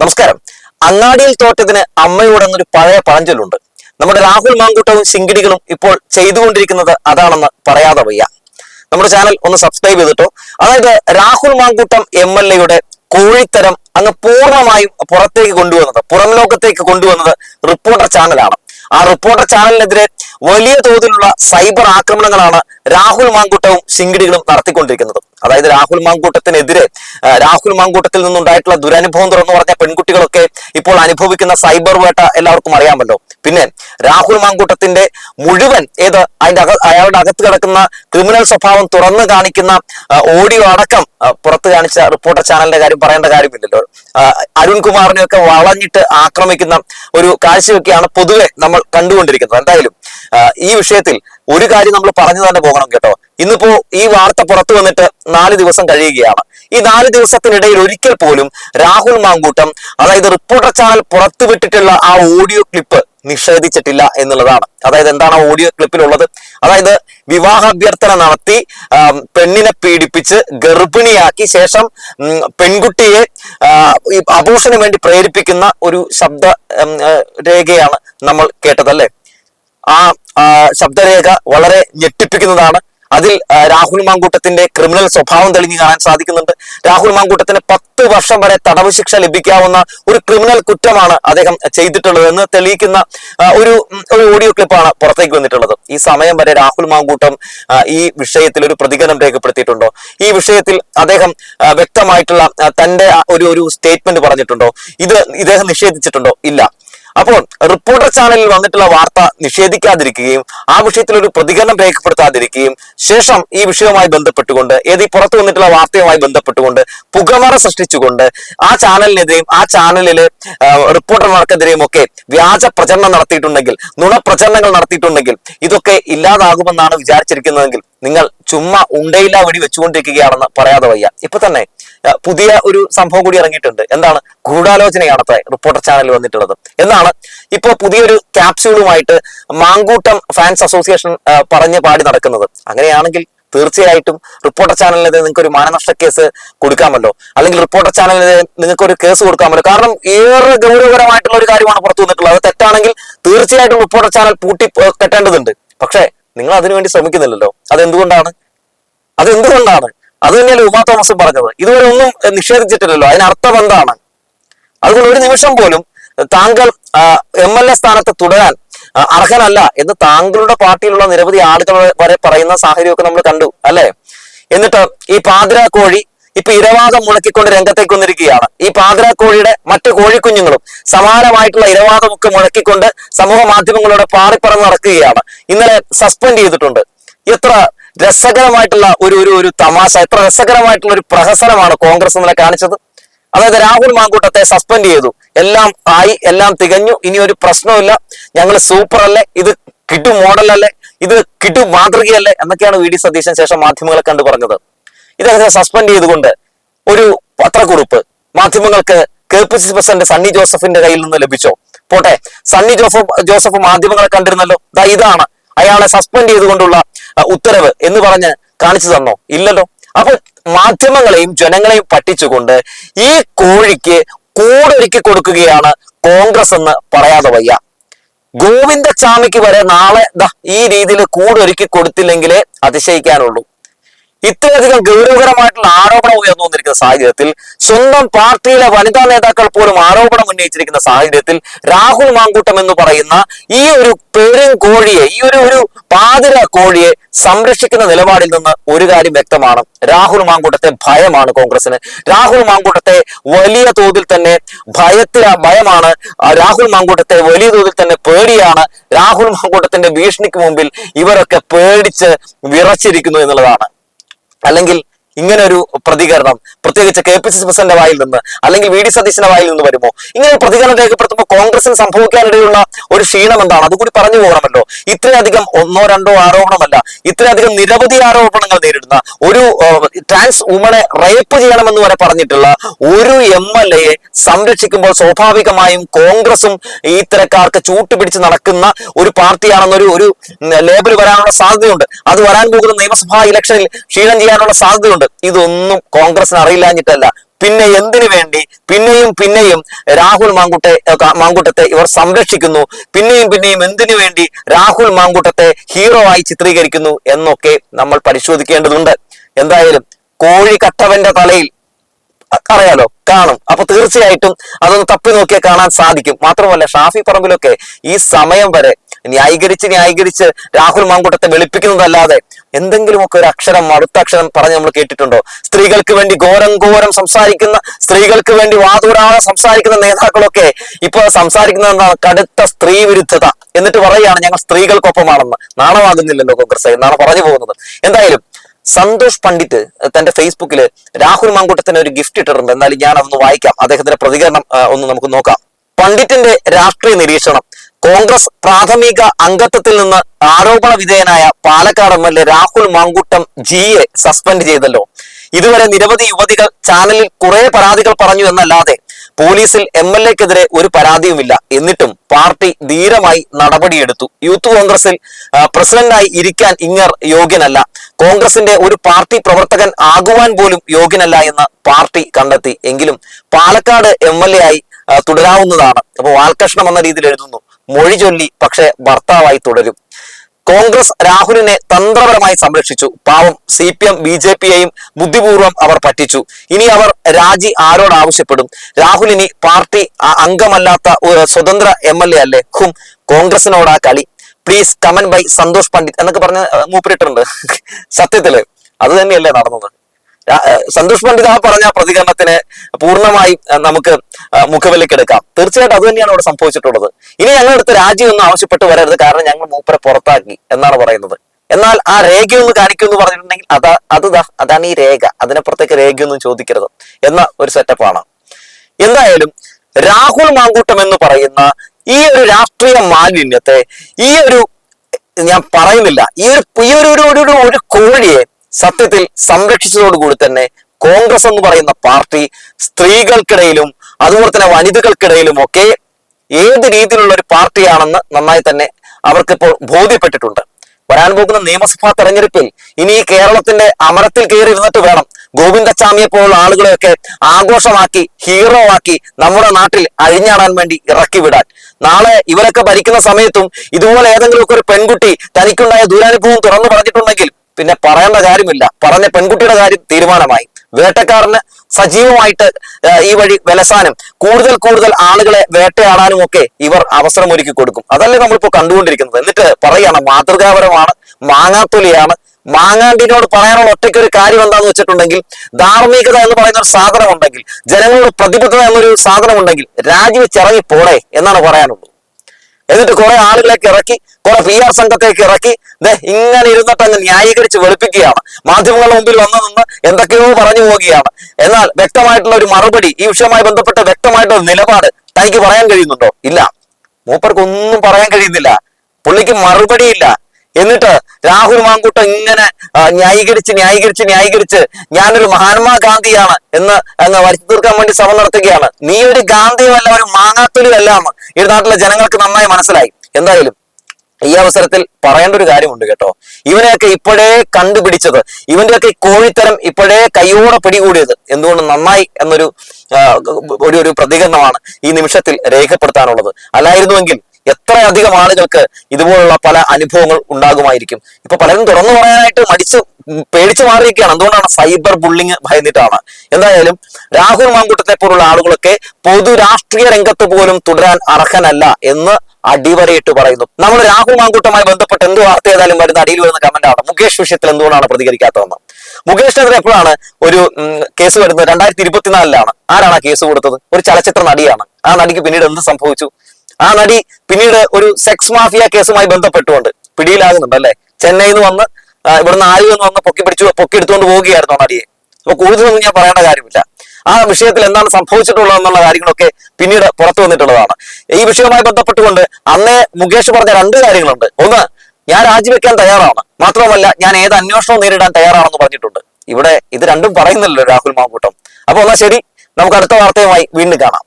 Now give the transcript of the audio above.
നമസ്കാരം. അങ്ങാടിയിൽ തോറ്റതിന് അമ്മയോടെന്നൊരു പഴയ പഴഞ്ചൊല്ലുണ്ട്. നമ്മുടെ രാഹുൽ മാങ്കൂട്ടവും ശിങ്കിടികളും ഇപ്പോൾ ചെയ്തുകൊണ്ടിരിക്കുന്നത് അതാണെന്ന് പറയാതെ വയ്യ. നമ്മുടെ ചാനൽ ഒന്ന് സബ്സ്ക്രൈബ് ചെയ്തിട്ടോ. അതായത് രാഹുൽ മാങ്കൂട്ടം എം എൽ എയുടെ കോഴിത്തരം അങ്ങ് പൂർണമായും പുറത്തേക്ക് കൊണ്ടുവന്നത് പുറം ലോകത്തേക്ക് കൊണ്ടുവന്നത് റിപ്പോർട്ടർ ചാനലാണ്. ആ റിപ്പോർട്ടർ ചാനലിനെതിരെ വലിയ തോതിലുള്ള സൈബർ ആക്രമണങ്ങളാണ് രാഹുൽ മാങ്കൂട്ടവും ശിങ്കിടികളും നടത്തിക്കൊണ്ടിരിക്കുന്നത്. അതായത് രാഹുൽ മാങ്കൂട്ടത്തിനെതിരെ രാഹുൽ മാങ്കൂട്ടത്തിൽ നിന്നുണ്ടായിട്ടുള്ള ദുരനുഭവം തുറന്നു പറഞ്ഞ പെൺകുട്ടികളൊക്കെ ഇപ്പോൾ അനുഭവിക്കുന്ന സൈബർ വേട്ട എല്ലാവർക്കും അറിയാമല്ലോ. പിന്നെ രാഹുൽ മാങ്കൂട്ടത്തിന്റെ മുഴുവൻ ഏത് അതിന്റെ അക അയാളുടെ അകത്ത് കിടക്കുന്ന ക്രിമിനൽ സ്വഭാവം തുറന്നു കാണിക്കുന്ന ഓഡിയോ അടക്കം പുറത്ത് കാണിച്ച റിപ്പോർട്ടർ ചാനലിന്റെ കാര്യം പറയേണ്ട കാര്യമില്ലല്ലോ. അരുൺകുമാറിനെ അരുൺകുമാറിനെയൊക്കെ വളഞ്ഞിട്ട് ആക്രമിക്കുന്ന ഒരു കാഴ്ചയൊക്കെയാണ് പൊതുവെ നമ്മൾ കണ്ടുകൊണ്ടിരിക്കുന്നത്. എന്തായാലും ഈ വിഷയത്തിൽ ഒരു കാര്യം നമ്മൾ പറഞ്ഞു തന്നെ പോകണം കേട്ടോ. ഇന്നിപ്പോ ഈ വാർത്ത പുറത്തു വന്നിട്ട് നാല് ദിവസം കഴിയുകയാണ്. ഈ നാല് ദിവസത്തിനിടയിൽ ഒരിക്കൽ പോലും രാഹുൽ മാങ്കൂട്ടം അതായത് റിപ്പോർട്ടർ ചാനൽ പുറത്തുവിട്ടിട്ടുള്ള ആ ഓഡിയോ ക്ലിപ്പ് നിഷേധിച്ചിട്ടില്ല എന്നുള്ളതാണ്. അതായത് എന്താണ് ഓഡിയോ ക്ലിപ്പിലുള്ളത്? അതായത് വിവാഹ അഭ്യർത്ഥന നടത്തി പെണ്ണിനെ പീഡിപ്പിച്ച് ഗർഭിണിയാക്കി ശേഷം പെൺകുട്ടിയെ അബോഷന് വേണ്ടി പ്രേരിപ്പിക്കുന്ന ഒരു ശബ്ദ രേഖയാണ് നമ്മൾ കേട്ടതല്ലേ? ആ, ശബ്ദരേഖ വളരെ ഞെട്ടിപ്പിക്കുന്നതാണ്. അതിൽ രാഹുൽ മാങ്കൂട്ടത്തിന്റെ ക്രിമിനൽ സ്വഭാവം തെളിഞ്ഞു കാണാൻ സാധിക്കുന്നുണ്ട്. രാഹുൽ മാങ്കൂട്ടത്തിന് പത്ത് വർഷം വരെ തടവ് ശിക്ഷ ലഭിക്കാവുന്ന ഒരു ക്രിമിനൽ കുറ്റമാണ് അദ്ദേഹം ചെയ്തിട്ടുള്ളത് എന്ന് തെളിയിക്കുന്ന ഒരു ഒരു ഓഡിയോ ക്ലിപ്പാണ് പുറത്തേക്ക് വന്നിട്ടുള്ളത്. ഈ സമയം വരെ രാഹുൽ മാങ്കൂട്ടം ഈ വിഷയത്തിൽ ഒരു പ്രതികരണം രേഖപ്പെടുത്തിയിട്ടുണ്ടോ? ഈ വിഷയത്തിൽ അദ്ദേഹം വ്യക്തമായിട്ടുള്ള തന്റെ ഒരു ഒരു സ്റ്റേറ്റ്മെന്റ് പറഞ്ഞിട്ടുണ്ടോ? ഇത് ഇദ്ദേഹം നിഷേധിച്ചിട്ടുണ്ടോ? ഇല്ല. അപ്പോൾ റിപ്പോർട്ടർ ചാനലിൽ വന്നിട്ടുള്ള വാർത്ത നിഷേധിക്കാതിരിക്കുകയും ആ വിഷയത്തിൽ ഒരു പ്രതികരണം രേഖപ്പെടുത്താതിരിക്കുകയും ശേഷം ഈ വിഷയവുമായി ബന്ധപ്പെട്ടുകൊണ്ട് ഏത് ഈ പുറത്തു വന്നിട്ടുള്ള വാർത്തയുമായി ബന്ധപ്പെട്ടുകൊണ്ട് പുകമറ സൃഷ്ടിച്ചുകൊണ്ട് ആ ചാനലിനെതിരെയും ആ ചാനലിലെ റിപ്പോർട്ടർമാർക്കെതിരെയും ഒക്കെ വ്യാജ പ്രചരണം നടത്തിയിട്ടുണ്ടെങ്കിൽ നുണപ്രചരണങ്ങൾ നടത്തിയിട്ടുണ്ടെങ്കിൽ ഇതൊക്കെ ഇല്ലാതാകുമെന്നാണ് വിചാരിച്ചിരിക്കുന്നതെങ്കിൽ നിങ്ങൾ ചുമ്മാ ഉണ്ടയില്ല വഴി വെച്ചുകൊണ്ടിരിക്കുകയാണെന്ന് പറയാതെ വയ്യ. ഇപ്പൊ തന്നെ പുതിയ ഒരു സംഭവം കൂടി ഇറങ്ങിയിട്ടുണ്ട്. എന്താണ്? ഗൂഢാലോചനയാണ് അത്ര റിപ്പോർട്ടർ ചാനൽ വന്നിട്ടുള്ളത്. എന്നാണ് ഇപ്പോൾ പുതിയൊരു ക്യാപ്സ്യൂളുമായിട്ട് മാങ്കൂട്ടം ഫാൻസ് അസോസിയേഷൻ പറഞ്ഞ് പാടി നടക്കുന്നത്. അങ്ങനെയാണെങ്കിൽ തീർച്ചയായിട്ടും റിപ്പോർട്ടർ ചാനലിനെതിരെ നിങ്ങൾക്ക് ഒരു മാനനഷ്ട കേസ് കൊടുക്കാമല്ലോ. അല്ലെങ്കിൽ റിപ്പോർട്ടർ ചാനലിനെതിരെ നിങ്ങൾക്ക് ഒരു കേസ് കൊടുക്കാമല്ലോ. കാരണം ഏറെ ഗൗരവകരമായിട്ടുള്ള ഒരു കാര്യമാണ് പുറത്തു വന്നിട്ടുള്ളത്. അത് തെറ്റാണെങ്കിൽ തീർച്ചയായിട്ടും റിപ്പോർട്ടർ ചാനൽ പൂട്ടി കെട്ടേണ്ടതുണ്ട്. പക്ഷേ നിങ്ങൾ അതിനു വേണ്ടി ശ്രമിക്കുന്നില്ലല്ലോ. അതെന്തുകൊണ്ടാണ്? അതെന്തുകൊണ്ടാണ്? അത് തന്നെയല്ലേ ഉമാ തോമസ് പറഞ്ഞത്. ഇതുവരെ ഒന്നും നിഷേധിച്ചിട്ടില്ലല്ലോ. അതിനർത്ഥം എന്താണ്? അതുകൊണ്ട് ഒരു നിമിഷം പോലും താങ്കൾ എം എൽ എ സ്ഥാനത്ത് തുടരാൻ അർഹനല്ല എന്ന് താങ്കളുടെ പാർട്ടിയിലുള്ള നിരവധി ആളുകൾ വരെ പറയുന്ന സാഹചര്യമൊക്കെ നമ്മൾ കണ്ടു അല്ലെ? എന്നിട്ട് ഈ പാതിര കോഴി ഇപ്പൊ ഇരവാദം മുഴക്കിക്കൊണ്ട് രംഗത്തേക്ക് വന്നിരിക്കുകയാണ്. ഈ പാതിര കോഴിയുടെ മറ്റു കോഴിക്കുഞ്ഞുങ്ങളും സമാനമായിട്ടുള്ള ഇരവാദമൊക്കെ മുഴക്കിക്കൊണ്ട് സമൂഹ മാധ്യമങ്ങളോട് പാറിപ്പറന്ന് നടക്കുകയാണ്. ഇന്നലെ സസ്പെൻഡ് ചെയ്തിട്ടുണ്ട്. എത്ര രസകരമായിട്ടുള്ള ഒരു ഒരു ഒരു തമാശ എത്ര രസകരമായിട്ടുള്ള ഒരു പ്രഹസനമാണ് കോൺഗ്രസ് ഇന്നലെ കാണിച്ചത്. അതായത് രാഹുൽ മാങ്കൂട്ടത്തെ സസ്പെൻഡ് ചെയ്തു. എല്ലാം ആയി എല്ലാം തികഞ്ഞു. ഇനി ഒരു പ്രശ്നമില്ല ഞങ്ങൾ സൂപ്പർ അല്ലേ ഇത് കിട്ടു മോഡലല്ലേ? ഇത് കിട്ടു മാതൃകയല്ലേ? എന്നൊക്കെയാണ് വി ഡി സതീശൻ ശേഷം മാധ്യമങ്ങളെ കണ്ടു പറഞ്ഞത്. ഇദ്ദേഹത്തെ സസ്പെൻഡ് ചെയ്തുകൊണ്ട് ഒരു പത്രക്കുറിപ്പ് മാധ്യമങ്ങൾക്ക് K P C president Sunny ജോസഫിന്റെ കയ്യിൽ നിന്ന് ലഭിച്ചോ? പോട്ടെ സണ്ണി ജോസഫ് ജോസഫ് മാധ്യമങ്ങളെ കണ്ടിരുന്നല്ലോ. ദാ ഇതാണ് അയാളെ സസ്പെൻഡ് ചെയ്തുകൊണ്ടുള്ള ഉത്തരവ് എന്ന് പറഞ്ഞ് കാണിച്ചു തന്നോ? ഇല്ലല്ലോ. അപ്പൊ മാധ്യമങ്ങളെയും ജനങ്ങളെയും പറ്റിച്ചുകൊണ്ട് ഈ കോഴിക്ക് കൂടൊരുക്കി കൊടുക്കുകയാണ് കോൺഗ്രസ് എന്ന് പറയാതെ വയ്യ. ഗോവിന്ദചാമിക്ക് വരെ നാളെ ഈ രീതിയിൽ കൂടൊരുക്കി കൊടുത്തില്ലെങ്കിലേ അതിശയിക്കാനുള്ളൂ. ഇത്രയധികം ഗൗരവകരമായിട്ടുള്ള ആരോപണം ഉയർന്നു വന്നിരിക്കുന്ന സാഹചര്യത്തിൽ സ്വന്തം പാർട്ടിയിലെ വനിതാ നേതാക്കൾ പോലും ആരോപണം ഉന്നയിച്ചിരിക്കുന്ന സാഹചര്യത്തിൽ രാഹുൽ മാങ്കൂട്ടം എന്ന് പറയുന്ന ഈ ഒരു പേരും കോഴിയെ ഈ ഒരു ഒരു പാതിര കോഴിയെ സംരക്ഷിക്കുന്ന നിലപാടിൽ നിന്ന് ഒരു കാര്യം വ്യക്തമാണ്. രാഹുൽ മാങ്കൂട്ടത്തെ ഭയമാണ് കോൺഗ്രസിന് രാഹുൽ മാങ്കൂട്ടത്തെ വലിയ തോതിൽ തന്നെ ഭയത്തില ഭയമാണ്. രാഹുൽ മാങ്കൂട്ടത്തെ വലിയ തോതിൽ തന്നെ പേടിയാണ്. രാഹുൽ മാങ്കൂട്ടത്തിന്റെ ഭീഷണിക്ക് മുമ്പിൽ ഇവരൊക്കെ പേടിച്ച് വിറച്ചിരിക്കുന്നു എന്നുള്ളതാണ്. അല്ലെങ്കിൽ ഇങ്ങനെ ഒരു പ്രതികരണം പ്രത്യേകിച്ച് K P C C president വായിൽ നിന്ന് അല്ലെങ്കിൽ വി ഡി സതീശന്റെ വായിൽ നിന്ന് വരുമോ? ഇങ്ങനെ ഒരു പ്രതികരണം രേഖപ്പെടുത്തുമ്പോൾ കോൺഗ്രസിന് സംഭവിക്കാനിടയുള്ള ഒരു ക്ഷീണം എന്താണ്? അതുകൂടി പറഞ്ഞു പോകണമല്ലോ. ഇത്രയധികം ഒന്നോ രണ്ടോ ആരോപണമല്ല ഇത്രയധികം നിരവധി ആരോപണങ്ങൾ നേരിടുന്ന ഒരു ട്രാൻസ് വുമണെ റേപ്പ് ചെയ്യണമെന്ന് വരെ പറഞ്ഞിട്ടുള്ള ഒരു എം എൽ എയെ സംരക്ഷിക്കുമ്പോൾ സ്വാഭാവികമായും കോൺഗ്രസും ഇത്തരക്കാർക്ക് ചൂട്ടുപിടിച്ച് നടക്കുന്ന ഒരു പാർട്ടിയാണെന്നൊരു ഒരു ലേബൽ വരാനുള്ള സാധ്യതയുണ്ട്. അത് വരാൻ പോകുന്ന നിയമസഭാ ഇലക്ഷനിൽ ക്ഷീണം ചെയ്യാനുള്ള സാധ്യതയുണ്ട്. ഇതൊന്നും കോൺഗ്രസിന് അറിയില്ലാഞ്ഞിട്ടല്ല. പിന്നെ എന്തിനു വേണ്ടി? പിന്നെയും പിന്നെയും രാഹുൽ മാങ്കുട്ടെ മാങ്കുട്ടത്തെ ഇവർ സംരക്ഷിക്കുന്നു. പിന്നെയും പിന്നെയും എന്തിനു വേണ്ടി രാഹുൽ മാങ്കുട്ടത്തെ ഹീറോ ആയി ചിത്രീകരിക്കുന്നു എന്നൊക്കെ നമ്മൾ പരിശോധിക്കേണ്ടതുണ്ട്. എന്തായാലും കോഴി കട്ടവന്റെ തലയിൽ അറിയാലോ കാണും. അപ്പൊ തീർച്ചയായിട്ടും അതൊന്ന് തപ്പി നോക്കിയാൽ കാണാൻ സാധിക്കും. മാത്രമല്ല ഷാഫി പറമ്പിലൊക്കെ ഈ സമയം വരെ ന്യായീകരിച്ച് ന്യായീകരിച്ച് രാഹുൽ മാങ്കൂട്ടത്തെ വെളുപ്പിക്കുന്നതല്ലാതെ എന്തെങ്കിലുമൊക്കെ ഒരു അക്ഷരം അടുത്ത അക്ഷരം പറഞ്ഞ് നമ്മൾ കേട്ടിട്ടുണ്ടോ? സ്ത്രീകൾക്ക് വേണ്ടി ഘോരം ഘോരം സംസാരിക്കുന്ന സ്ത്രീകൾക്ക് വേണ്ടി വാതൂരാതെ സംസാരിക്കുന്ന നേതാക്കളൊക്കെ ഇപ്പൊ സംസാരിക്കുന്നത് എന്താണ്? കടുത്ത സ്ത്രീ വിരുദ്ധത. എന്നിട്ട് പറയുകയാണ് ഞങ്ങൾ സ്ത്രീകൾക്കൊപ്പമാണെന്ന്. നാണമാകുന്നില്ലല്ലോ കോൺഗ്രസ് എന്നാണ് പറഞ്ഞു പോകുന്നത്. എന്തായാലും സന്തോഷ് പണ്ഡിറ്റ് തന്റെ ഫേസ്ബുക്കിൽ രാഹുൽ മാങ്കൂട്ടത്തിന് ഒരു ഗിഫ്റ്റ് ഇട്ടിട്ടുണ്ട്. എന്നാലും ഞാൻ അതൊന്ന് വായിക്കാം. അദ്ദേഹത്തിന്റെ പ്രതികരണം ഒന്ന് നമുക്ക് നോക്കാം. പണ്ഡിറ്റിന്റെ രാഷ്ട്രീയ നിരീക്ഷണം. കോൺഗ്രസ് പ്രാഥമിക അംഗത്വത്തിൽ നിന്ന് ആരോപണ വിധേയനായ Palakkad M L A Rahul Mankoottam ജിയെ suspend ചെയ്തല്ലോ. ഇതുവരെ നിരവധി യുവതികൾ ചാനലിൽ കുറെ പരാതികൾ പറഞ്ഞു എന്നല്ലാതെ പോലീസിൽ എം എൽ എക്കെതിരെ ഒരു പരാതിയുമില്ല. എന്നിട്ടും പാർട്ടി ധീരമായി നടപടിയെടുത്തു. യൂത്ത് കോൺഗ്രസിൽ പ്രസിഡന്റായി ഇരിക്കാൻ ഇങ്ങർ യോഗ്യനല്ല. കോൺഗ്രസിന്റെ ഒരു പാർട്ടി പ്രവർത്തകൻ ആകുവാൻ പോലും യോഗ്യനല്ല എന്ന് പാർട്ടി കണ്ടെത്തി. എങ്കിലും പാലക്കാട് എം ആയി തുടരാവുന്നതാണ്. അപ്പോൾ വാൽകൃഷ്ണം എന്ന രീതിയിൽ എഴുതുന്നു. മൊഴി ചൊല്ലി പക്ഷെ ഭർത്താവായി തുടരും. കോൺഗ്രസ് രാഹുലിനെ തന്ത്രപരമായി സംരക്ഷിച്ചു. പാവം C P M B J പിയെയും ബുദ്ധിപൂർവം അവർ പറ്റിച്ചു. ഇനി അവർ രാജി ആരോട് ആവശ്യപ്പെടും? രാഹുൽ ഇനി പാർട്ടി അംഗമല്ലാത്ത ഒരു സ്വതന്ത്ര എം എൽ എ അല്ലേ? ഹും കോൺഗ്രസിനോടാ കളി. Please come on bye Santhosh Pandit എന്നൊക്കെ പറഞ്ഞ മൂപ്പരിട്ടുണ്ട് സത്യത്തിൽ. അത് തന്നെയല്ലേ നടന്നത്? സന്തോഷ് പണ്ഡിത് ആ പറഞ്ഞ പ്രതികരണത്തിന് പൂർണമായി നമുക്ക് മുഖവിലക്കെടുക്കാം. തീർച്ചയായിട്ടും അത് തന്നെയാണ് ഇവിടെ സംഭവിച്ചിട്ടുള്ളത്. ഇനി ഞങ്ങളടുത്ത് രാജിയൊന്നും ആവശ്യപ്പെട്ട് വരരുത്. കാരണം ഞങ്ങൾ മൂപ്പരെ പുറത്താക്കി എന്നാണ് പറയുന്നത്. എന്നാൽ ആ രേഖയൊന്ന് കാണിക്കുമെന്ന് പറഞ്ഞിട്ടുണ്ടെങ്കിൽ അതാ അത് അതാണ് ഈ രേഖ. അതിനപ്പുറത്തേക്ക് രേഖയൊന്നും ചോദിക്കരുത് എന്ന ഒരു സെറ്റപ്പാണ്. എന്തായാലും രാഹുൽ മാങ്കൂട്ടം എന്ന് പറയുന്ന ഈ ഒരു രാഷ്ട്രീയ മാലിന്യത്തെ ഈ ഒരു ഞാൻ പറയുന്നില്ല ഈ ഒരു ഈ ഒരു- ഒരു കോഴിയെ സത്യത്തിൽ സംരക്ഷിച്ചതോടുകൂടി തന്നെ കോൺഗ്രസ് എന്ന് പറയുന്ന പാർട്ടി സ്ത്രീകൾക്കിടയിലും അതുപോലെ തന്നെ വനിതകൾക്കിടയിലും ഒക്കെ ഏത് രീതിയിലുള്ള ഒരു പാർട്ടിയാണെന്ന് നന്നായി തന്നെ അവർക്കിപ്പോൾ ബോധ്യപ്പെട്ടിട്ടുണ്ട്. വരാൻ പോകുന്ന നിയമസഭാ തെരഞ്ഞെടുപ്പിൽ ഇനി ഈ കേരളത്തിന്റെ അമരത്തിൽ കയറി ഇരുന്നിട്ട് വേണം ഗോവിന്ദസ്വാമിയെ പോലുള്ള ആളുകളെയൊക്കെ ആഘോഷമാക്കി ഹീറോ ആക്കി നമ്മുടെ നാട്ടിൽ അഴിഞ്ഞാടാൻ വേണ്ടി ഇറക്കി വിടാൻ. നാളെ ഇവരൊക്കെ ഭരിക്കുന്ന സമയത്തും ഇതുപോലെ ഏതെങ്കിലുമൊക്കെ ഒരു പെൺകുട്ടി തനിക്കുണ്ടായ ദുരനുഭവം തുറന്നു പറഞ്ഞിട്ടുണ്ടെങ്കിൽ പിന്നെ പറയേണ്ട കാര്യമില്ല. പറഞ്ഞ പെൺകുട്ടിയുടെ കാര്യം തീരുമാനമായി. വേട്ടക്കാരന് സജീവമായിട്ട് ഈ വഴി വിലസാനും കൂടുതൽ കൂടുതൽ ആളുകളെ വേട്ടയാടാനും ഒക്കെ ഇവർ അവസരമൊരുക്കി കൊടുക്കും. അതല്ലേ നമ്മളിപ്പോ കണ്ടുകൊണ്ടിരിക്കുന്നത്. എന്നിട്ട് പറയാണ് മാതൃകാപരമാണ് മാങ്ങാത്തൊലിയാണ്. മാങ്ങാണ്ടിനോട് പറയാനുള്ള ഒറ്റയ്ക്ക് ഒരു കാര്യം എന്താന്ന് വെച്ചിട്ടുണ്ടെങ്കിൽ ധാർമ്മികത എന്ന് പറയുന്ന ഒരു സാധനം ഉണ്ടെങ്കിൽ ജനങ്ങളോട് പ്രതിബദ്ധത എന്നൊരു സാധനം ഉണ്ടെങ്കിൽ രാജിവെച്ചിറങ്ങി പോടെ എന്നാണ് പറയാനുള്ളത്. എന്നിട്ട് കുറെ ആളുകളേക്ക് ഇറക്കി കുറെ പി ആർ സംഘത്തേക്ക് ഇറക്കി. ദേ ഇങ്ങനെ ഇരുന്നിട്ട് അങ്ങ് ന്യായീകരിച്ച് വെളുപ്പിക്കുകയാണ്. മാധ്യമങ്ങളുടെ മുമ്പിൽ വന്നു നിന്ന് എന്തൊക്കെയോ പറഞ്ഞു പോവുകയാണ്. എന്നാൽ വ്യക്തമായിട്ടുള്ള ഒരു മറുപടി ഈ വിഷയവുമായി ബന്ധപ്പെട്ട വ്യക്തമായിട്ടുള്ള നിലപാട് തനിക്ക് പറയാൻ കഴിയുന്നുണ്ടോ? ഇല്ല. മൂപ്പർക്ക് ഒന്നും പറയാൻ കഴിയുന്നില്ല. പുള്ളിക്ക് മറുപടിയില്ല. എന്നിട്ട് രാഹുൽ മാങ്കൂട്ടം ഇങ്ങനെ ന്യായീകരിച്ച് ന്യായീകരിച്ച് ന്യായീകരിച്ച് ഞാനൊരു മഹാത്മാ ഗാന്ധിയാണ് എന്ന് എന്ന് വരുത്തി തീർക്കാൻ വേണ്ടി ശ്രമം നടത്തുകയാണ്. നീ ഒരു ഗാന്ധിയുമല്ല ഒരു മാങ്ങാത്തൊലിയല്ല ഈ നാട്ടിലെ ജനങ്ങൾക്ക് നന്നായി മനസ്സിലായി. എന്തായാലും ഈ അവസരത്തിൽ പറയേണ്ട ഒരു കാര്യമുണ്ട് കേട്ടോ. ഇവനെയൊക്കെ ഇപ്പോഴേ കണ്ടുപിടിച്ചത് ഇവന്റെയൊക്കെ കോഴിത്തരം ഇപ്പോഴേ കൈയോടെ പിടികൂടിയത് എന്തുകൊണ്ട് നന്നായി എന്നൊരു ഒരു ഒരു പ്രതികരണമാണ് ഈ നിമിഷത്തിൽ രേഖപ്പെടുത്താനുള്ളത്. അല്ലായിരുന്നുവെങ്കിൽ എത്രയധികം ആളുകൾക്ക് ഇതുപോലുള്ള പല അനുഭവങ്ങൾ ഉണ്ടാകുമായിരിക്കും. ഇപ്പൊ പലരും തുറന്നു പറയാനായിട്ട് മടിച്ച് പേടിച്ചു മാറിയിരിക്കുകയാണ്. എന്തുകൊണ്ടാണ് സൈബർ ബുള്ളിങ് ഭയന്നിട്ടാണ്. എന്തായാലും രാഹുൽ മാങ്കൂട്ടത്തെ പോലുള്ള ആളുകളൊക്കെ പൊതു രാഷ്ട്രീയ രംഗത്ത് പോലും തുടരാൻ അർഹനല്ല എന്ന് അടിവരയിട്ട് പറയുന്നു. നമ്മൾ രാഹുൽ മാങ്കൂട്ടമായി ബന്ധപ്പെട്ട് എന്ത് വാർത്ത ഏതായാലും വരുന്ന അടിയിൽ വരുന്ന കമന്റാണ് മുകേഷ് വിഷയത്തിൽ എന്തുകൊണ്ടാണ് പ്രതികരിക്കാത്തതെന്ന്. മുകേഷിനെതിരെ എപ്പോഴാണ് ഒരു കേസ് വരുന്നത്? രണ്ടായിരത്തി ഇരുപത്തിനാലിലാണ്. ആരാണ് ആ കേസ് കൊടുത്തത്? ഒരു ചലച്ചിത്ര നടിയാണ്. ആ നടിക്ക് പിന്നീട് എന്ത് സംഭവിച്ചു? ആ നടി പിന്നീട് ഒരു സെക്സ് മാഫിയ കേസുമായി ബന്ധപ്പെട്ടുകൊണ്ട് പിടിയിലാകുന്നുണ്ട് അല്ലെ? ചെന്നൈയിൽ നിന്ന് വന്ന് ഇവിടുന്ന് ആലുവ നിന്ന് വന്ന് പൊക്കി പിടിച്ചു പൊക്കി എടുത്തുകൊണ്ട് പോവുകയായിരുന്നു ആ നടിയെ. അപ്പൊ കൂടുതലൊന്നും ഞാൻ പറയേണ്ട കാര്യമില്ല. ആ വിഷയത്തിൽ എന്താണ് സംഭവിച്ചിട്ടുള്ളത് എന്നുള്ള കാര്യങ്ങളൊക്കെ പിന്നീട് പുറത്തു വന്നിട്ടുള്ളതാണ്. ഈ വിഷയവുമായി ബന്ധപ്പെട്ടുകൊണ്ട് അന്നേ മുകേഷ് പറഞ്ഞ രണ്ട് കാര്യങ്ങളുണ്ട്. ഒന്ന് ഞാൻ രാജിവെക്കാൻ തയ്യാറാണ്. മാത്രമല്ല ഞാൻ ഏത് അന്വേഷണവും നേരിടാൻ തയ്യാറാണെന്ന് പറഞ്ഞിട്ടുണ്ട്. ഇവിടെ ഇത് രണ്ടും പറയുന്നില്ലല്ലോ രാഹുൽ മാങ്കൂട്ടം. അപ്പൊ എന്നാ ശരി നമുക്ക് അടുത്ത വാർത്തയുമായി വീണ്ടും കാണാം.